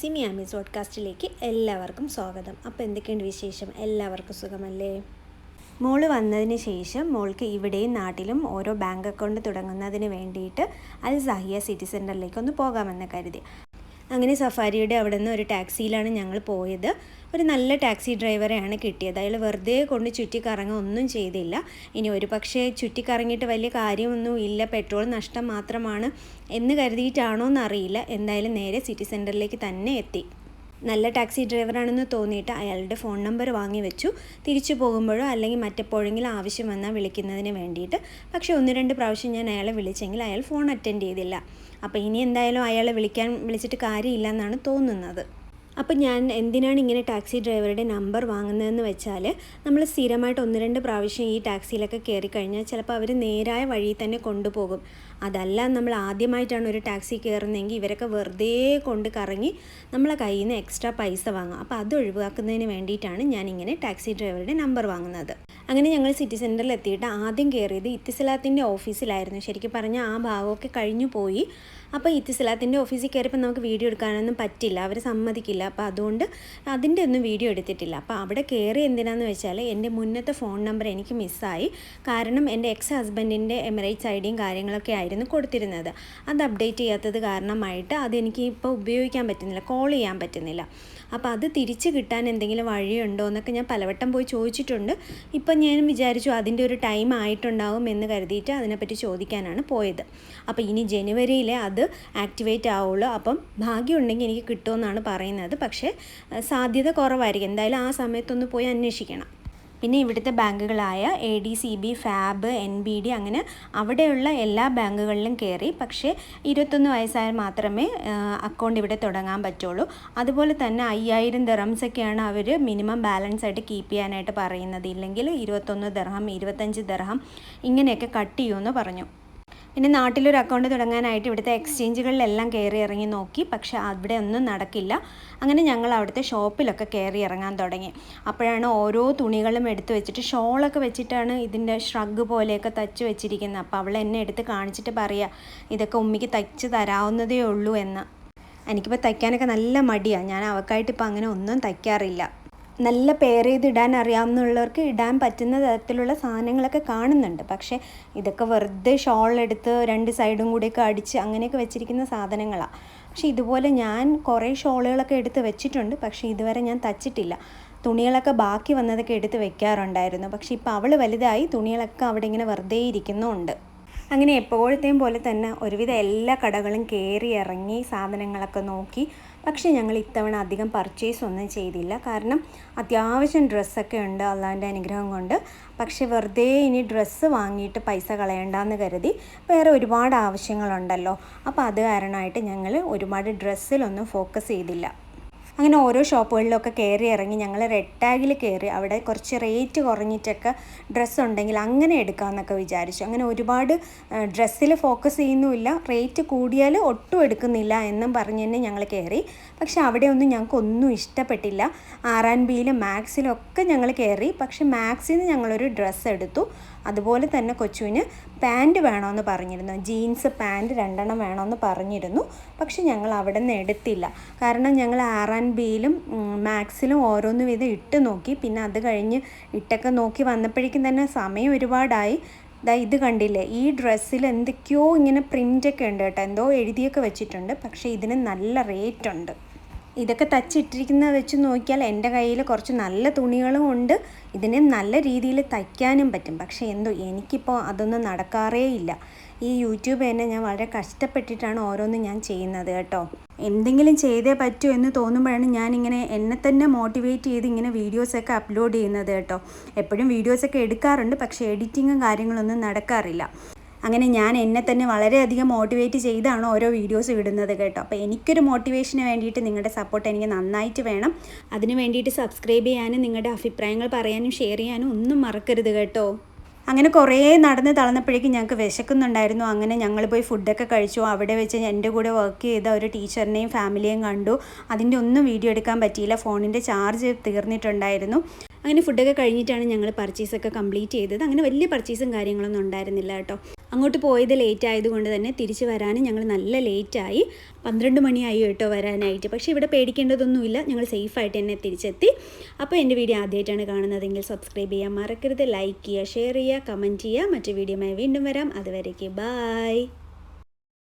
സിമി ആമീസ് പോഡ്കാസ്റ്റിലേക്ക് എല്ലാവർക്കും സ്വാഗതം. അപ്പോൾ എന്തൊക്കെയുണ്ട് വിശേഷം? എല്ലാവർക്കും സുഖമല്ലേ? മോൾ വന്നതിന് ശേഷം മോൾക്ക് ഇവിടെയും നാട്ടിലും ഓരോ ബാങ്ക് അക്കൗണ്ട് തുടങ്ങുന്നതിന് വേണ്ടിയിട്ട് അൽ സഹിയ സിറ്റി സെന്ററിലേക്ക് ഒന്ന് പോകാമെന്ന് കരുതി. അങ്ങനെ സഫാരിയുടെ അവിടെ നിന്ന് ഒരു ടാക്സിയിലാണ് ഞങ്ങൾ പോയത്. ഒരു നല്ല ടാക്സി ഡ്രൈവറെയാണ് കിട്ടിയത്. അയാൾ വെറുതെ കൊണ്ട് ചുറ്റിക്കറങ്ങുക ഒന്നും ചെയ്തില്ല. ഇനി ഒരു പക്ഷേ ചുറ്റിക്കറങ്ങിയിട്ട് വലിയ കാര്യമൊന്നും ഇല്ല. പെട്രോൾ നഷ്ടം മാത്രമാണ് എന്ന് കരുതിയിട്ടാണോ എന്നറിയില്ല എന്തായാലും നേരെ സിറ്റി സെന്ററിലേക്ക് തന്നെ എത്തി. നല്ല ടാക്സി ഡ്രൈവറാണെന്ന് തോന്നിയിട്ട് അയാളുടെ ഫോൺ നമ്പർ വാങ്ങി വെച്ചു. തിരിച്ചു പോകുമ്പോഴോ അല്ലെങ്കിൽ മറ്റെപ്പോഴെങ്കിലും ആവശ്യം വന്നാൽ വിളിക്കുന്നതിന് വേണ്ടിയിട്ട്. പക്ഷേ ഒന്ന് രണ്ട് പ്രാവശ്യം ഞാൻ അയാളെ വിളിച്ചെങ്കിൽ അയാൾ ഫോൺ അറ്റൻഡ് ചെയ്തില്ല. അപ്പോൾ ഇനി എന്തായാലും അയാളെ വിളിക്കാൻ വിളിച്ചിട്ട് കാര്യമില്ല എന്നാണ് തോന്നുന്നത്. അപ്പം ഞാൻ എന്തിനാണ് ഇങ്ങനെ ടാക്സി ഡ്രൈവറുടെ നമ്പർ വാങ്ങുന്നതെന്ന് വെച്ചാൽ നമ്മൾ സ്ഥിരമായിട്ട് ഒന്ന് രണ്ട് പ്രാവശ്യം ഈ ടാക്സിയിലൊക്കെ കയറി കഴിഞ്ഞാൽ ചിലപ്പോൾ അവർ നേരായ വഴിയിൽ തന്നെ കൊണ്ടുപോകും. അതല്ല നമ്മൾ ആദ്യമായിട്ടാണ് ഒരു ടാക്സി കയറുന്നതെങ്കിൽ ഇവരൊക്കെ വെറുതെ കൊണ്ട് കറങ്ങി നമ്മളെ കയ്യിൽ നിന്ന് എക്സ്ട്രാ പൈസ വാങ്ങും. അപ്പോൾ അത് ഒഴിവാക്കുന്നതിന് വേണ്ടിയിട്ടാണ് ഇങ്ങനെ ടാക്സി ഡ്രൈവറുടെ നമ്പർ വാങ്ങുന്നത്. അങ്ങനെ ഞങ്ങൾ സിറ്റി സെന്ററിൽ എത്തിയിട്ട് ആദ്യം കയറിയത് ഇത്തിസലാത്തിന്റെ ഓഫീസിലായിരുന്നു. ശരിക്കും പറഞ്ഞാൽ ആ ഭാഗമൊക്കെ കഴിഞ്ഞു പോയി. അപ്പോൾ ഇത്തിസലാത്തിന്റെ ഓഫീസിൽ കയറിയപ്പോൾ നമുക്ക് വീഡിയോ എടുക്കാനൊന്നും പറ്റില്ല. അവർ സമ്മതിക്കില്ല. അപ്പോൾ അതുകൊണ്ട് അതിന്റെ ഒന്നും വീഡിയോ എടുത്തിട്ടില്ല. അപ്പോൾ അവിടെ കയറി എന്തിനാന്ന് വെച്ചാൽ എന്റെ മുന്നത്തെ ഫോൺ നമ്പർ എനിക്ക് മിസ്സായി. കാരണം എന്റെ എക്സ് ഹസ്ബൻഡിന്റെ എമിറേറ്റ്സ് ഐ ഡിയും കാര്യങ്ങളൊക്കെ ആയിരുന്നു കൊടുത്തിരുന്നത്. അത് അപ്ഡേറ്റ് ചെയ്യാത്തത് കാരണമായിട്ട് അതെനിക്ക് ഇപ്പോൾ ഉപയോഗിക്കാൻ പറ്റുന്നില്ല. കോൾ ചെയ്യാൻ പറ്റുന്നില്ല. അപ്പോൾ അത് തിരിച്ച് കിട്ടാൻ എന്തെങ്കിലും വഴിയുണ്ടോ എന്നൊക്കെ ഞാൻ പലവട്ടം പോയി ചോദിച്ചിട്ടുണ്ട്. ഇപ്പം ഞാൻ വിചാരിച്ചു അതിന്റെ ഒരു ടൈം ആയിട്ടുണ്ടാവും എന്ന് കരുതിയിട്ട് അതിനെപ്പറ്റി ചോദിക്കാനാണ് പോയത്. അപ്പോൾ ഇനി ജനുവരിയിലെ അത് ആക്ടിവേറ്റ് ആവുള്ളൂ. അപ്പം ഭാഗ്യമുണ്ടെങ്കിൽ എനിക്ക് കിട്ടുമെന്നാണ് പറയുന്നത്. പക്ഷേ സാധ്യത കുറവായിരിക്കും. എന്തായാലും ആ സമയത്തൊന്ന് പോയി അന്വേഷിക്കണം. പിന്നെ ഇവിടുത്തെ ബാങ്കുകളായ A D C B FAB N B D അങ്ങനെ അവിടെയുള്ള എല്ലാ ബാങ്കുകളിലും കയറി പക്ഷേ ഇരുപത്തൊന്ന് വയസ്സായാൽ മാത്രമേ അക്കൗണ്ട് ഇവിടെ തുടങ്ങാൻ പറ്റുള്ളൂ. അതുപോലെ തന്നെ അയ്യായിരം ദർഹംസൊക്കെയാണ് അവർ മിനിമം ബാലൻസ് ആയിട്ട് കീപ്പ് ചെയ്യാനായിട്ട് പറയുന്നത്. ഇല്ലെങ്കിൽ ഇരുപത്തൊന്ന് ദർഹം ഇരുപത്തഞ്ച് ദർഹം ഇങ്ങനെയൊക്കെ കട്ട് ചെയ്യുമെന്ന് പറഞ്ഞു. പിന്നെ നാട്ടിലൊരു അക്കൗണ്ട് തുടങ്ങാനായിട്ട് ഇവിടുത്തെ എക്സ്ചേഞ്ചുകളിലെല്ലാം കയറി ഇറങ്ങി നോക്കി. പക്ഷെ അവിടെ ഒന്നും നടക്കില്ല. അങ്ങനെ ഞങ്ങൾ അവിടുത്തെ ഷോപ്പിലൊക്കെ കയറി ഇറങ്ങാൻ തുടങ്ങി. അപ്പോഴാണ് ഓരോ തുണികളും എടുത്തു വെച്ചിട്ട് ഷോളൊക്കെ വെച്ചിട്ടാണ് ഇതിന്റെ ഷ്രഗ് പോലെയൊക്കെ തച്ച് വെച്ചിരിക്കുന്നത്. അപ്പോൾ അവൾ എന്നെ എടുത്ത് കാണിച്ചിട്ട് പറയുക ഇതൊക്കെ ഉമ്മിക്ക് തയ്ച്ച് തരാവുന്നതേ ഉള്ളൂ എന്ന്. എനിക്കിപ്പോൾ തയ്ക്കാനൊക്കെ നല്ല മടിയാണ് ഞാൻ അവക്കായിട്ട് ഇപ്പോൾ അങ്ങനെ ഒന്നും തയ്ക്കാറില്ല. നല്ല പെയർ ചെയ്ത് ഇടാൻ അറിയാവുന്നവർക്ക് ഇടാൻ പറ്റുന്ന തരത്തിലുള്ള സാധനങ്ങളൊക്കെ കാണുന്നുണ്ട്. പക്ഷേ ഇതൊക്കെ വെറുതെ ഷോൾ എടുത്ത് രണ്ട് സൈഡും കൂടിയൊക്കെ അടിച്ച് അങ്ങനെയൊക്കെ വെച്ചിരിക്കുന്ന സാധനങ്ങളാണ് പക്ഷേ ഇതുപോലെ ഞാൻ കുറേ ഷോളുകളൊക്കെ എടുത്ത് വെച്ചിട്ടുണ്ട്. പക്ഷേ ഇതുവരെ ഞാൻ തച്ചിട്ടില്ല. തുണികളൊക്കെ ബാക്കി വന്നതൊക്കെ എടുത്ത് വെക്കാറുണ്ടായിരുന്നു. പക്ഷേ ഇപ്പോൾ അവൾ വലുതായി തുണികളൊക്കെ അവിടെ ഇങ്ങനെ വെറുതെ ഇരിക്കുന്നുണ്ട്. അങ്ങനെ എപ്പോഴത്തെയും പോലെ തന്നെ ഒരുവിധം എല്ലാ കടകളും കയറി ഇറങ്ങി സാധനങ്ങളൊക്കെ നോക്കി പക്ഷേ ഞങ്ങൾ ഇത്തവണ അധികം പർച്ചേസ് ഒന്നും ചെയ്തില്ല. കാരണം അത്യാവശ്യം ഡ്രസ്സൊക്കെ ഉണ്ട് അള്ളാന്റെ അനുഗ്രഹം കൊണ്ട്. പക്ഷേ വെറുതെ ഇനി ഡ്രസ്സ് വാങ്ങിയിട്ട് പൈസ കളയണ്ടെന്ന് കരുതി വേറെ ഒരുപാട് ആവശ്യങ്ങളുണ്ടല്ലോ. അപ്പോൾ അത് കാരണമായിട്ട് ഞങ്ങൾ ഒരുപാട് ഡ്രസ്സിലൊന്നും ഫോക്കസ് ചെയ്തില്ല. അങ്ങനെ ഓരോ ഷോപ്പുകളിലൊക്കെ കയറി ഇറങ്ങി ഞങ്ങൾ റെഡ് ടാഗിൽ കയറി അവിടെ കുറച്ച് റേറ്റ് കുറഞ്ഞിട്ടൊക്കെ ഡ്രസ്സ് ഉണ്ടെങ്കിൽ അങ്ങനെ എടുക്കാമെന്നൊക്കെ വിചാരിച്ചു. അങ്ങനെ ഒരുപാട് ഡ്രസ്സിൽ ഫോക്കസ് ചെയ്യുന്നുമില്ല. റേറ്റ് കൂടിയാൽ ഒട്ടും എടുക്കുന്നില്ല എന്നും പറഞ്ഞ് തന്നെ ഞങ്ങൾ കയറി. പക്ഷേ അവിടെ ഒന്നും ഞങ്ങൾക്ക് ഒന്നും ഇഷ്ടപ്പെട്ടില്ല. ആർ ആൻഡ് ബിയിലും മാക്സിലും ഒക്കെ ഞങ്ങൾ കയറി. പക്ഷെ മാക്സിൽ നിന്ന് ഞങ്ങളൊരു ഡ്രസ്സ് എടുത്തു. അതുപോലെ തന്നെ കൊച്ചുവിന് പാന്റ് വേണമെന്ന് പറഞ്ഞിരുന്നു. ജീൻസ് പാന്റ് രണ്ടെണ്ണം വേണമെന്ന് പറഞ്ഞിരുന്നു. പക്ഷെ ഞങ്ങൾ അവിടെ നിന്ന് എടുത്തില്ല. കാരണം ഞങ്ങൾ ആർ ആൻഡ് ബിയിലും മാക്സിലും ഓരോന്ന് വീതം ഇട്ട് നോക്കി. പിന്നെ അത് കഴിഞ്ഞ് ഇട്ടൊക്കെ നോക്കി വന്നപ്പോഴേക്കും തന്നെ സമയം ഒരുപാടായി. ദാ ഇത് കണ്ടില്ലേ? ഈ ഡ്രസ്സിൽ എന്തൊക്കെയോ ഇങ്ങനെ പ്രിന്റൊക്കെ ഉണ്ട് കേട്ടോ. എന്തോ എഴുതിയൊക്കെ വെച്ചിട്ടുണ്ട്. പക്ഷേ ഇതിന് നല്ല റേറ്റ് ഉണ്ട്. ഇതൊക്കെ തച്ചിട്ടിരിക്കുന്നത് വെച്ച് നോക്കിയാൽ എന്റെ കയ്യിൽ കുറച്ച് നല്ല തുണികളും ഉണ്ട്. ഇതിനെ നല്ല രീതിയിൽ തയ്ക്കാനും പറ്റും. പക്ഷേ എന്തോ എനിക്കിപ്പോൾ അതൊന്നും നടക്കാറേ ഇല്ല. ഈ യൂട്യൂബ് തന്നെ ഞാൻ വളരെ കഷ്ടപ്പെട്ടിട്ടാണ് ഓരോന്നും ഞാൻ ചെയ്യുന്നത് കേട്ടോ. എന്തെങ്കിലും ചെയ്തേ പറ്റൂ എന്ന് തോന്നുമ്പോഴാണ് ഞാനിങ്ങനെ എന്നെ തന്നെ മോട്ടിവേറ്റ് ചെയ്ത് ഇങ്ങനെ വീഡിയോസൊക്കെ അപ്ലോഡ് ചെയ്യുന്നത് കേട്ടോ. എപ്പോഴും വീഡിയോസൊക്കെ എടുക്കാറുണ്ട്. പക്ഷേ എഡിറ്റിങ്ങും കാര്യങ്ങളൊന്നും നടക്കാറില്ല. അങ്ങനെ ഞാൻ എന്നെ തന്നെ വളരെയധികം മോട്ടിവേറ്റ് ചെയ്താണ് ഓരോ വീഡിയോസ് ഇടുന്നത് കേട്ടോ. അപ്പോൾ എനിക്കൊരു മോട്ടിവേഷന് വേണ്ടിയിട്ട് നിങ്ങളുടെ സപ്പോർട്ട് എനിക്ക് നന്നായിട്ട് വേണം. അതിന് വേണ്ടിയിട്ട് സബ്സ്ക്രൈബ് ചെയ്യാനും നിങ്ങളുടെ അഭിപ്രായങ്ങൾ പറയാനും ഷെയർ ചെയ്യാനും ഒന്നും മറക്കരുത് കേട്ടോ. അങ്ങനെ കുറേ നടന്ന് തളർന്നപ്പോഴേക്കും ഞങ്ങൾക്ക് വിശക്കുന്നുണ്ടായിരുന്നു. അങ്ങനെ ഞങ്ങൾ പോയി ഫുഡൊക്കെ കഴിച്ചു. അവിടെ വെച്ച് എന്റെ കൂടെ വർക്ക് ചെയ്ത ഒരു ടീച്ചറിനെയും ഫാമിലിയെയും കണ്ടു. അതിന്റെ ഒന്നും വീഡിയോ എടുക്കാൻ പറ്റിയില്ല. ഫോണിന്റെ ചാർജ് തീർന്നിട്ടുണ്ടായിരുന്നു. അങ്ങനെ ഫുഡൊക്കെ കഴിഞ്ഞിട്ടാണ് ഞങ്ങൾ പർച്ചേസൊക്കെ കംപ്ലീറ്റ് ചെയ്തത്. അങ്ങനെ വലിയ പർച്ചേസും കാര്യങ്ങളൊന്നും ഉണ്ടായിരുന്നില്ല കേട്ടോ. അങ്ങോട്ട് പോയത് ലേറ്റ് ആയതുകൊണ്ട് തന്നെ തിരിച്ച് വരാനും ഞങ്ങൾ നല്ല ലേറ്റായി പന്ത്രണ്ട് മണിയായി കേട്ടോ വരാനായിട്ട്. പക്ഷേ ഇവിടെ പേടിക്കേണ്ടതൊന്നുമില്ല. ഞങ്ങൾ സേഫായിട്ട് തന്നെ തിരിച്ചെത്തി. അപ്പോൾ എന്റെ വീഡിയോ ആദ്യമായിട്ടാണ് കാണുന്നതെങ്കിൽ സബ്സ്ക്രൈബ് ചെയ്യാൻ മറക്കരുത്. ലൈക്ക് ചെയ്യുക ഷെയർ ചെയ്യുക കമന്റ് ചെയ്യുക. മറ്റു വീഡിയോമായി വീണ്ടും വരാം. അതുവരേക്ക് ബായ്